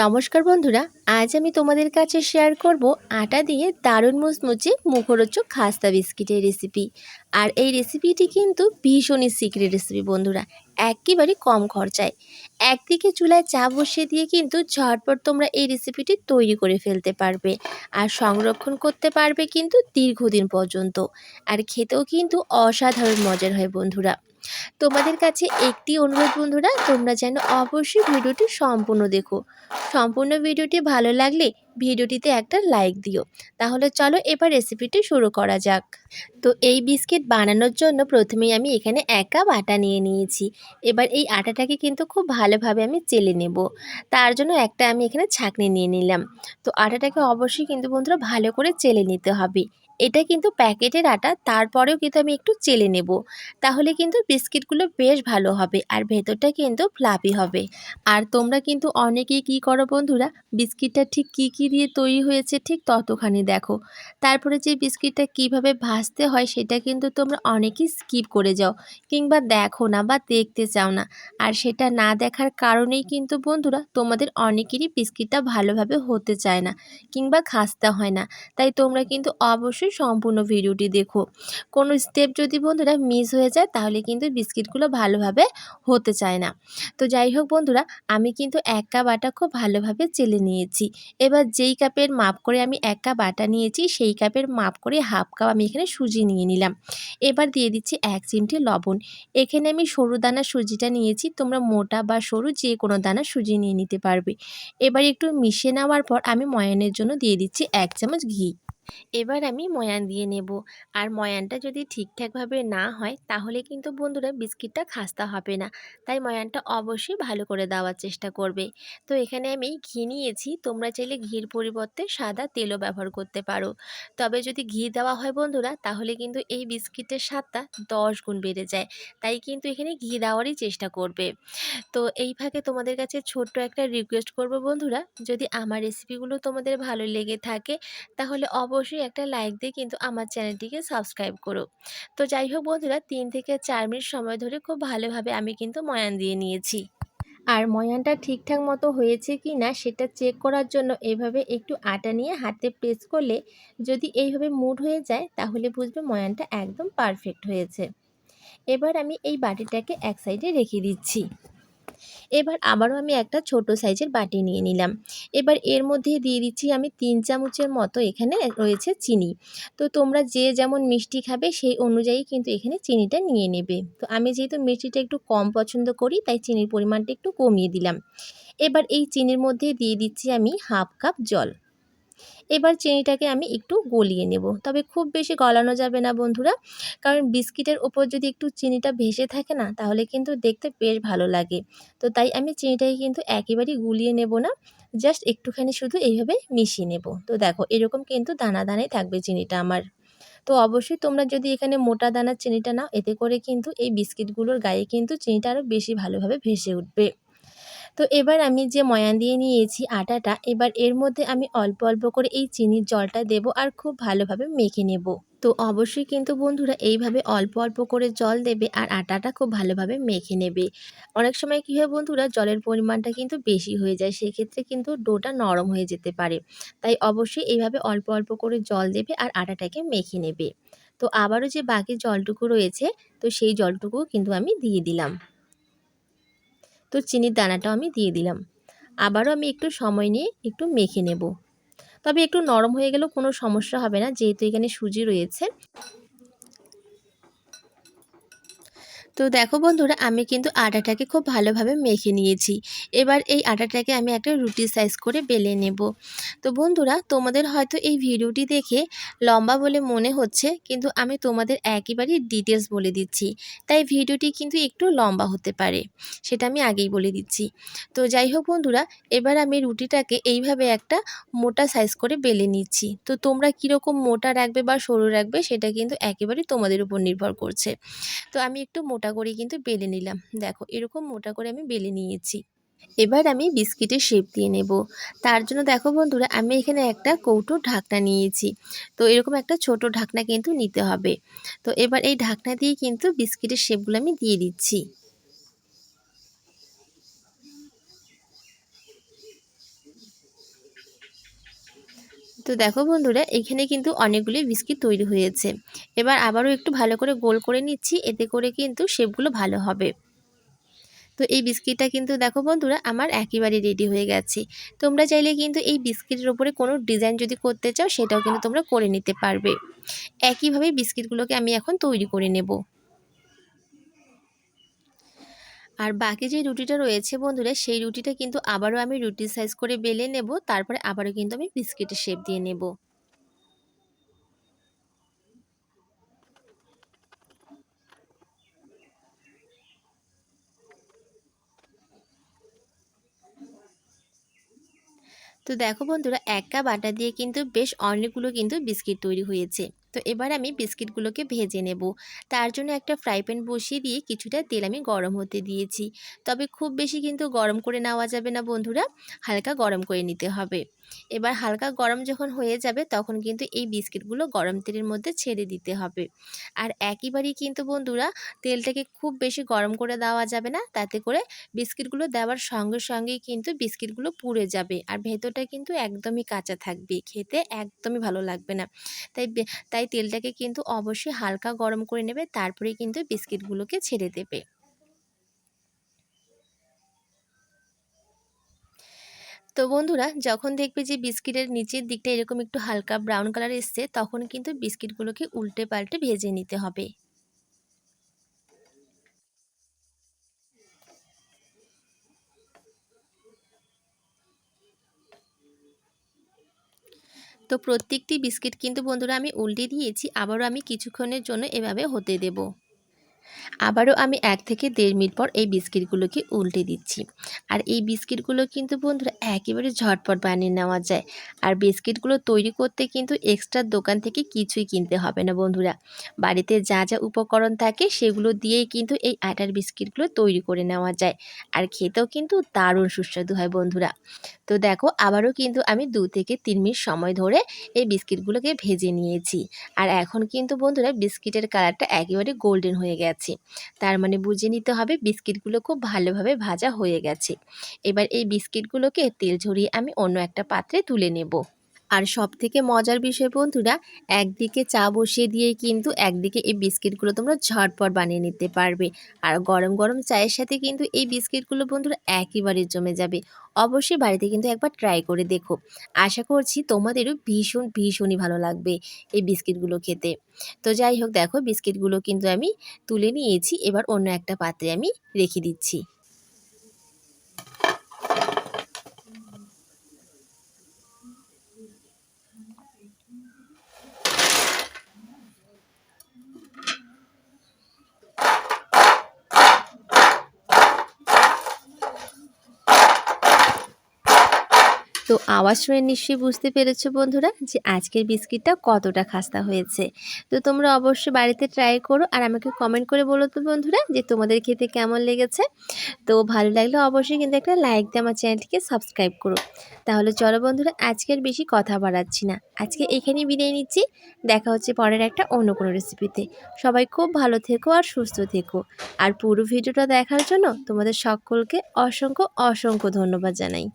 নমস্কার বন্ধুরা, আজ আমি তোমাদের কাছে শেয়ার করব আটা দিয়ে দারুণ মুচমুচে মুখরোচক খাস্তা বিস্কিটের রেসিপি আর এই রেসিপিটি কিন্তু ভীষণই সিক্রেট রেসিপি বন্ধুরা, একেবারে কম খরচায়। একদিকে চুলায় চা বসিয়ে দিয়ে কিন্তু ঝটপট তোমরা এই রেসিপিটি তৈরি করে ফেলতে পারবে। আর সংরক্ষণ করতে পারবে কিন্তু দীর্ঘদিন পর্যন্ত। আর খেতেও কিন্তু অসাধারণ মজার হয় বন্ধুরা। তোমাদের কাছে একটি অনুরোধ বন্ধুরা, তোমরা যেন অবশ্যই ভিডিওটি সম্পূর্ণ দেখো। সম্পূর্ণ ভিডিওটি ভালো লাগলে ভিডিওটিতে একটা লাইক দিও। তাহলে চলো এবার রেসিপিটি শুরু করা যাক। তো এই বিস্কিট বানানোর জন্য প্রথমেই আমি এখানে এক কাপ আটা নিয়ে নিয়েছি। এবার এই আটাটাকে কিন্তু খুব ভালোভাবে আমি চেলে নেব। তার জন্য একটা আমি এখানে ছাঁকনি নিয়ে নিলাম। তো আটাটাকে অবশ্যই কিন্তু বন্ধুরা ভালো করে চেলে নিতে হবে। এটা কিন্তু প্যাকেটের আটা, তারপরেও কিন্তু আমি একটু চেলে নেব। তাহলে কিন্তু বিস্কিটগুলো বেশ ভালো হবে আর ভেতরটা কিন্তু ফ্লাপি হবে। আর তোমরা কিন্তু অনেকেই কি করো বন্ধুরা, বিস্কিটটা ঠিক কি কি দিয়ে তৈরি হয়েছে ঠিক ততখানি দেখো। তারপরে যে বিস্কিটটা কীভাবে ভাজতে হয় সেটা কিন্তু তোমরা অনেকেই স্কিপ করে যাও কিংবা দেখো না বা দেখতে চাও না। আর সেটা না দেখার কারণেই কিন্তু বন্ধুরা, তোমাদের অনেকেরই বিস্কিটটা ভালোভাবে হতে চায় না কিংবা খাস্তা হয় না। তাই তোমরা কিন্তু অবশ্যই সম্পূর্ণ ভিডিওটি দেখো। কোনো স্টেপ যদি বন্ধুরা মিস হয়ে যায়, তাহলে কিন্তু বিস্কিটগুলো ভালোভাবে হতে চায় না। তো যাই হোক বন্ধুরা, আমি কিন্তু এক কাপ আটা খুব ভালোভাবে চেলে নিয়েছি। এবার যেই কাপের মাপ করে আমি এক কাপ আটা নিয়েছি, সেই কাপের মাপ করে হাফ কাপ আমি এখানে সুজি নিয়ে নিলাম। এবার দিয়ে দিচ্ছি এক চিমটি লবণ। এখানে আমি সরু দানা সুজিটা নিয়েছি, তোমরা মোটা বা সরু যে কোনো দানা সুজি নিয়ে নিতে পারবে। এবার একটু মিশিয়ে নেওয়ার পর আমি ময়ানের জন্য দিয়ে দিচ্ছি এক চামচ ঘি। এবার আমি ময়ান দিয়ে নেব। আর ময়ানটা যদি ঠিকঠাকভাবে না হয়, তাহলে কিন্তু বন্ধুরা বিস্কিটটা খাস্তা হবে না। তাই ময়ানটা অবশ্যই ভালো করে দেওয়ার চেষ্টা করবে। তো এখানে আমি ঘি নিয়েছি। তোমরা চাইলে ঘির পরিবর্তে সাদা তেলও ব্যবহার করতে পারো। তবে যদি ঘি দেওয়া হয় বন্ধুরা, তাহলে কিন্তু এই বিস্কিটের স্বাদটা দশ গুণ বেড়ে যায়। তাই কিন্তু এখানে ঘি দেওয়ারই চেষ্টা করবে। তো এই ফাঁকে তোমাদের কাছে ছোট্ট একটা রিকোয়েস্ট করব বন্ধুরা। যদি আমার রেসিপিগুলো তোমাদের ভালো লেগে থাকে, তাহলে অবশ্যই একটা লাইক দিয়ে কিন্তু আমার চ্যানেলটিকে সাবস্ক্রাইব করো। তো যাই হোক বন্ধুরা, তিন থেকে চার মিনিট সময় ধরে খুব ভালোভাবে আমি কিন্তু ময়ান দিয়ে নিয়েছি। আর ময়ানটা ঠিকঠাক মতো হয়েছে কি না সেটা চেক করার জন্য এভাবে একটু আটা নিয়ে হাতে প্রেস করলে যদি এইভাবে মুড হয়ে যায়, তাহলে বুঝবে ময়ানটা একদম পারফেক্ট হয়েছে। এবার আমি এই বাটিটাকে এক সাইডে রেখে দিচ্ছি। এবার আবারও আমি একটা ছোট সাইজের বাটি নিয়ে নিলাম। এবার এর মধ্যে দিয়ে দিচ্ছি আমি তিন চামচের মতো এখানে রয়েছে চিনি। তো তোমরা যে যেমন মিষ্টি খাবে সেই অনুযায়ী কিন্তু এখানে চিনিটা নিয়ে নেবে। তো আমি যেহেতু মিষ্টিটা একটু কম পছন্দ করি, তাই চিনির পরিমাণটা একটু কমিয়ে দিলাম। এবার এই চিনির মধ্যে দিয়ে দিচ্ছি আমি হাফ কাপ জল। এবার চিনিটাকে আমি একটু গলিয়ে নেব। তবে খুব বেশি গলানো যাবে না বন্ধুরা। কারণ বিস্কিটের ওপর যদি একটু চিনিটা ভেসে থাকে না, তাহলে কিন্তু দেখতে বেশ ভালো লাগে। তো তাই আমি চিনিটাকে কিন্তু একেবারেই গুলিয়ে নেব না। জাস্ট একটুখানি শুধু এইভাবে মিশিয়ে নেব। তো দেখো, এরকম কিন্তু দানা দানাই থাকবে চিনিটা আমার। তো অবশ্যই তোমরা যদি এখানে মোটা দানার চিনিটা নাও, এতে করে কিন্তু এই বিস্কিটগুলোর গায়ে কিন্তু চিনিটা আরও বেশি ভালোভাবে ভেসে উঠবে। তো এবার আমি যে ময়ান দিয়ে নিয়েছি আটাটা, এবার এর মধ্যে আমি অল্প অল্প করে এই চিনির জলটা দেব আর খুব ভালোভাবে মেখে নেব। তো অবশ্যই কিন্তু বন্ধুরা এইভাবে অল্প অল্প করে জল দেবে আর আটাটা খুব ভালোভাবে মেখে নেবে। অনেক সময় কী হয় বন্ধুরা, জলের পরিমাণটা কিন্তু বেশি হয়ে যায়, সেক্ষেত্রে কিন্তু ডোটা নরম হয়ে যেতে পারে। তাই অবশ্যই এইভাবে অল্প অল্প করে জল দেবে আর আটাটাকে মেখে নেবে। তো আবারও যে বাকি জলটুকু রয়েছে, তো সেই জলটুকু কিন্তু আমি দিয়ে দিলাম। তো চিনির দানাটাও আমি দিয়ে দিলাম। আবারও আমি একটু সময় নিয়ে একটু মেখে নেব। তবে একটু নরম হয়ে গেলেও কোনো সমস্যা হবে না, যেহেতু এখানে সুজি রয়েছে। তো দেখো বন্ধুরা, আমি কিন্তু আটাটাকে খুব ভালোভাবে মেখে নিয়েছি। এবার এই আটাটাকে আমি একটা রুটি সাইজ করে বেলে নেব। তো বন্ধুরা, তোমাদের হয়তো এই ভিডিওটি দেখে লম্বা বলে মনে হচ্ছে, কিন্তু আমি তোমাদের একেবারেই ডিটেলস বলে দিচ্ছি। তাই ভিডিওটি কিন্তু একটু লম্বা হতে পারে, সেটা আমি আগেই বলে দিচ্ছি। তো যাই হোক বন্ধুরা, এবার আমি রুটিটাকে এইভাবে একটা মোটা সাইজ করে বেলে নিচ্ছি। তো তোমরা কীরকম মোটা রাখবে বা সরু রাখবে, সেটা কিন্তু একেবারেই তোমাদের উপর নির্ভর করছে। তো আমি একটু মোটা মোটা করে কিন্তু বেলে নিলাম। দেখো, এরকম মোটা করে আমি বেলে নিয়েছি। এবার আমি বিস্কিটের শেপ দিয়ে নেব। তার জন্য দেখো বন্ধুরা, আমি এখানে একটা কৌটো ঢাকনা নিয়েছি। তো এরকম একটা ছোট ঢাকনা কিন্তু নিতে হবে। তো এবার এই ঢাকনা দিয়ে কিন্তু বিস্কিটের শেপগুলো আমি দিয়ে দিচ্ছি। তো দেখো বন্ধুরা, এখানে কিন্তু অনেকগুলি বিস্কিট তৈরি হয়েছে। এবার আবারও একটু ভালো করে গোল করে নিচ্ছি, এতে করে কিন্তু শেপগুলো ভালো হবে। তো এই বিস্কিটটা কিন্তু দেখো বন্ধুরা, আমার একেবারে রেডি হয়ে গেছে। তোমরা চাইলে কিন্তু এই বিস্কিটের ওপরে কোনো ডিজাইন যদি করতে চাও, সেটাও কিন্তু তোমরা করে নিতে পারবে। একইভাবে বিস্কিটগুলোকে আমি এখন তৈরি করে নেব। আর বাকি যে রুটিটা রয়েছে বন্ধুরা, সেই রুটিটা কিন্তু আবারও আমি রুটির সাইজ করে বেলে নেব, তারপরে আবারও কিন্তু আমি বিস্কিটের শেপ দিয়ে নেব। তো দেখো বন্ধুরা, এক কাপ আটা দিয়ে কিন্তু বেশ অনেকগুলো কিন্তু বিস্কিট তৈরি হয়েছে। তো এবার আমি বিস্কিটগুলোকে ভেজে নেব। তার জন্য একটা ফ্রাই প্যান বসিয়ে দিয়ে কিছুটা তেল আমি গরম হতে দিয়েছি। তবে খুব বেশি কিন্তু গরম করে নেওয়া যাবে না বন্ধুরা, হালকা গরম করে নিতে হবে। এবার হালকা গরম যখন হয়ে যাবে তখন কিন্তু এই বিস্কিটগুলো গরম তেলের মধ্যে ছেড়ে দিতে হবে। আর একইবারই কিন্তু বন্ধুরা, তেলটাকে খুব বেশি গরম করে দেওয়া যাবে না, তাতে করে বিস্কিটগুলো দেওয়ার সঙ্গে সঙ্গেই কিন্তু বিস্কিটগুলো পুড়ে যাবে। আর ভেতরটা কিন্তু একদমই কাঁচা থাকবে, খেতে একদমই ভালো লাগবে না। তাই তাই তেলটাকে কিন্তু অবশ্যই হালকা গরম করে নেবে, তারপরে কিন্তু বিস্কিটগুলোকে ছেড়ে দেবে। তো বন্ধুরা, যখন দেখবে যে বিস্কিটের নিচের দিকটা এরকম একটু হালকা ব্রাউন কালার এসছে, তখন কিন্তু বিস্কিটগুলোকে উল্টে পাল্টে ভেজে নিতে হবে। তো প্রত্যেকটি বিস্কিট কিন্তু বন্ধুরা আমি উল্টে দিয়েছি, আবারও আমি কিছুক্ষণের জন্য এভাবে হতে দেবো। আবারও আমি এক থেকে দেড় মিনিট পর এই বিস্কিটগুলোকে উল্টে দিচ্ছি। আর এই বিস্কিটগুলো কিন্তু বন্ধুরা একেবারে ঝটপট বানিয়ে নেওয়া যায়। আর বিস্কিটগুলো তৈরি করতে কিন্তু এক্সট্রা দোকান থেকে কিছুই কিনতে হবে না বন্ধুরা। বাড়িতে যা যা উপকরণ থাকে সেগুলো দিয়েই কিন্তু এই আটার বিস্কিটগুলো তৈরি করে নেওয়া যায়। আর খেতেও কিন্তু দারুণ সুস্বাদু হয় বন্ধুরা। তো দেখো, আবারও কিন্তু আমি দু থেকে তিন মিনিট সময় ধরে এই বিস্কিটগুলোকে ভেজে নিয়েছি। আর এখন কিন্তু বন্ধুরা বিস্কিটের কালারটা একেবারে গোল্ডেন হয়ে গেছে। তার মানে বুঝে নিতে হবে বিস্কিটগুলো খুব ভালোভাবে ভাজা হয়ে গেছে। এবার এই বিস্কিটগুলোকে তেল ঝরিয়ে আমি অন্য একটা পাত্রে তুলে নেব। আর সব থেকে মজার বিষয় বন্ধুরা, একদিকে চা বসিয়ে দিয়ে কিন্তু একদিকে এই বিস্কিটগুলো তোমরা ঝটপট বানিয়ে নিতে পারবে। আর গরম গরম চায়ের সাথে কিন্তু এই বিস্কিটগুলো বন্ধুরা একেবারে জমে যাবে। অবশ্যই বাড়িতে কিন্তু একবার ট্রাই করে দেখো। আশা করছি তোমাদেরও ভীষণ, ভীষণই ভালো লাগবে এই বিস্কিটগুলো খেতে। তো যাই হোক দেখো, বিস্কিটগুলো কিন্তু আমি তুলে নিয়েছি, এবার অন্য একটা পাত্রে আমি রেখে দিচ্ছি। তো আওয়াজ শুনে নিশ্চয়ই বুঝতে পেরেছ বন্ধুরা যে আজকের বিস্কিটটা কতটা খাস্তা হয়েছে। তো তোমরা অবশ্যই বাড়িতে ট্রাই করো আর আমাকে কমেন্ট করে বলো তো বন্ধুরা যে তোমাদের খেতে কেমন লেগেছে। তো ভালো লাগলে অবশ্যই কিন্তু একটা লাইক দিয়ে আমার চ্যানেলটিকে সাবস্ক্রাইব করো। তাহলে চলো বন্ধুরা আজকের বেশি কথা বাড়াচ্ছি না। আজকে এখানেই বিদায় নিচ্ছি। দেখা হচ্ছে পরের একটা অন্য কোনো রেসিপিতে সবাই খুব ভালো থেকো আর সুস্থ থেকো। আর পুরো ভিডিওটা দেখার জন্য তোমাদের সকলকে অসংখ্য অসংখ্য ধন্যবাদ জানাই।